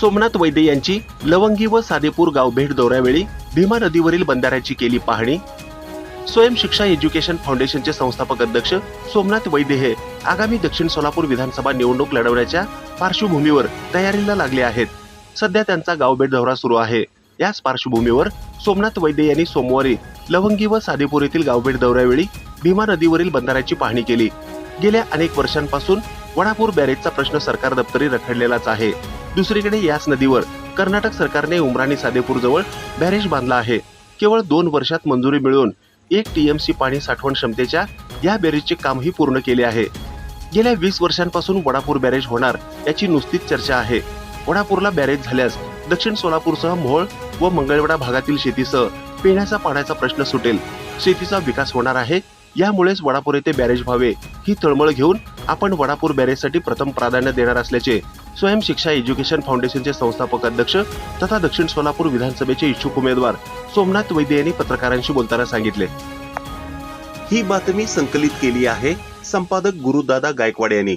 सोमनाथ वैद्य यांची लवंगी व सादेपूर गाव भेट दौऱ्यावेळी भीमा नदीवरील बंधाऱ्याची केली पाहणी. स्वयं शिक्षा एज्युकेशन फाउंडेशनचे संस्थापक अध्यक्ष सोमनाथ वैद्य हे आगामी दक्षिण सोलापूर विधानसभा निवडणूक लढवण्याच्या पार्श्वभूमीवर तयारीला लागले आहेत. सध्या त्यांचा गावभेट दौरा सुरू आहे. याच पार्श्वभूमीवर सोमनाथ वैद्य यांनी सोमवारी लवंगी व सादेपूर येथील गावभेट दौऱ्यावेळी भीमा नदीवरील बंधाऱ्याची पाहणी केली. गेल्या अनेक वर्षांपासून वडापूर बॅरेजचा प्रश्न सरकार दप्तरी रखडलेलाच आहे. दुसरीकडे याच नदीवर कर्नाटक सरकारने उमराणी सादेपूर जवळ बॅरेज बांधला आहे. केवळ दोन वर्षात मंजुरी मिळवून एक टीएमसी पाणी साठवण क्षमतेच्या या बॅरेजचे कामही पूर्ण केले आहे. गेल्या वीस वर्षांपासून वडापूर बॅरेज होणार याची नुसतीच चर्चा आहे. वडापूरला बॅरेज झाल्यास दक्षिण सोलापूरसह मोहोळ व मंगळवेढा भागातील शेतीसह पिण्याचा पाण्याचा प्रश्न सुटेल. शेतीचा विकास होणार आहे. यामुळेच वडापूर येथे बॅरेज व्हावे ही तळमळ घेऊन आपण वडापूर बॅरेजसाठी प्रथम प्राधान्य देणार असल्याचे स्वयं शिक्षा एज्युकेशन फाउंडेशनचे संस्थापक अध्यक्ष तथा दक्षिण सोलापूर विधानसभेचे इच्छुक उमेदवार सोमनाथ वैद्य यांनी पत्रकारांशी बोलताना सांगितले. ही बातमी संकलित केली आहे संपादक गुरुदादा गायकवाड यांनी.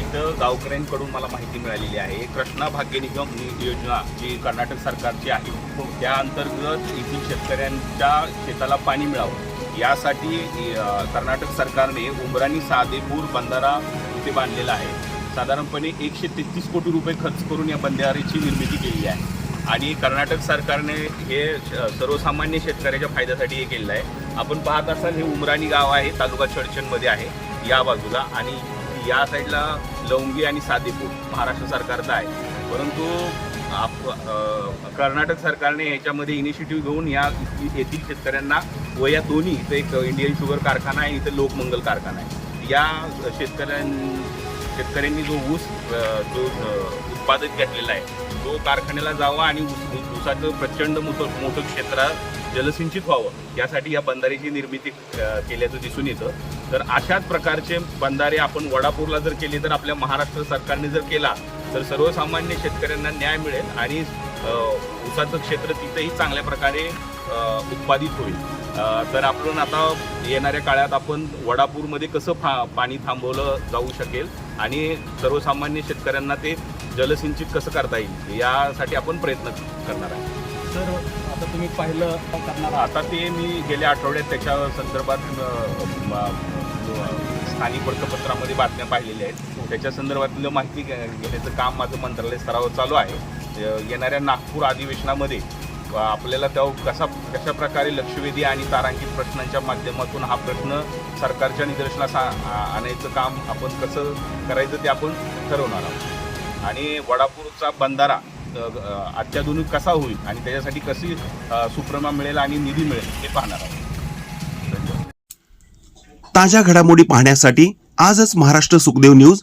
इथं गावकऱ्यांकडून मला माहिती मिळालेली आहे. कृष्णा भाग्य निगम योजना जी कर्नाटक सरकारची आहे त्या अंतर्गत येथील शेतकऱ्यांच्या शेताला पाणी मिळावं. यासाठी कर्नाटक सरकारने उमराणी सादेपूर बंधारा इथे बांधलेला आहे. साधारणपणे एकशे तेहतीस कोटी रुपये खर्च करून या बंधाऱ्याची निर्मिती केली आहे. आणि कर्नाटक सरकारने हे सर्वसामान्य शेतकऱ्याच्या फायद्यासाठी हे केलेलं आहे. आपण पाहत असाल हे उमराणी गाव आहे तालुका चडचणमध्ये आहे या बाजूला. आणि या साईडला लवंगी आणि सादेपूर महाराष्ट्र सरकारचा आहे. परंतु आप कर्नाटक सरकारने याच्यामध्ये इनिशिएटिव्ह घेऊन या येथील शेतकऱ्यांना व या दोन्ही इथं एक इंडियन शुगर कारखाना आहे इथं लोकमंगल कारखाना आहे. या शेतकऱ्यां शेतकऱ्यांनी जो ऊस जो अ, उत्पादक घेतलेला आहे तो कारखान्याला जावा आणि ऊस ऊसाचं प्रचंड मोठं मोठं क्षेत्र जलसिंचित व्हावं यासाठी या बंधाऱ्याची निर्मिती केल्याचं दिसून येतं. तर अशाच प्रकारचे बंधारे आपण वडापूरला जर केले तर आपल्या महाराष्ट्र सरकारने जर केला तर सर्वसामान्य शेतकऱ्यांना न्याय मिळेल आणि ऊसाचं क्षेत्र तिथेही चांगल्या प्रकारे उत्पादित होईल. तर आपण आता येणाऱ्या काळात आपण वडापूरमध्ये कसं फा पाणी थांबवलं जाऊ शकेल आणि सर्वसामान्य शेतकऱ्यांना ते जलसिंचित कसं करता येईल यासाठी आपण प्रयत्न करणार आहे सर आता तुम्ही पाहिलं करणार आता ते मी गेल्या आठवड्यात त्याच्या संदर्भात स्थानिक वृत्तपत्रामध्ये बातम्या पाहिलेल्या आहेत. त्याच्या संदर्भातलं माहिती घेण्याचं काम माझं मंत्रालय स्तरावर चालू आहे. येणाऱ्या नागपूर अधिवेशनामध्ये आपल्याला त्या कसा कशा प्रकारे लक्षवेधी आणि तारांकित प्रश्नांच्या माध्यमातून हा प्रश्न सरकारच्या निदर्शनास आणायचं काम आपण कसं करायचं ते आपण ठरवणार आहोत. आणि वडापूरचा बंधारा अत्याधुनिक कसा होईल आणि त्याच्यासाठी कशी सुप्रमा मिळेल आणि निधी मिळेल हे पाहणार आहोत. ताज्या घडामोडी पाहण्यासाठी आजच महाराष्ट्र सुखदेव न्यूज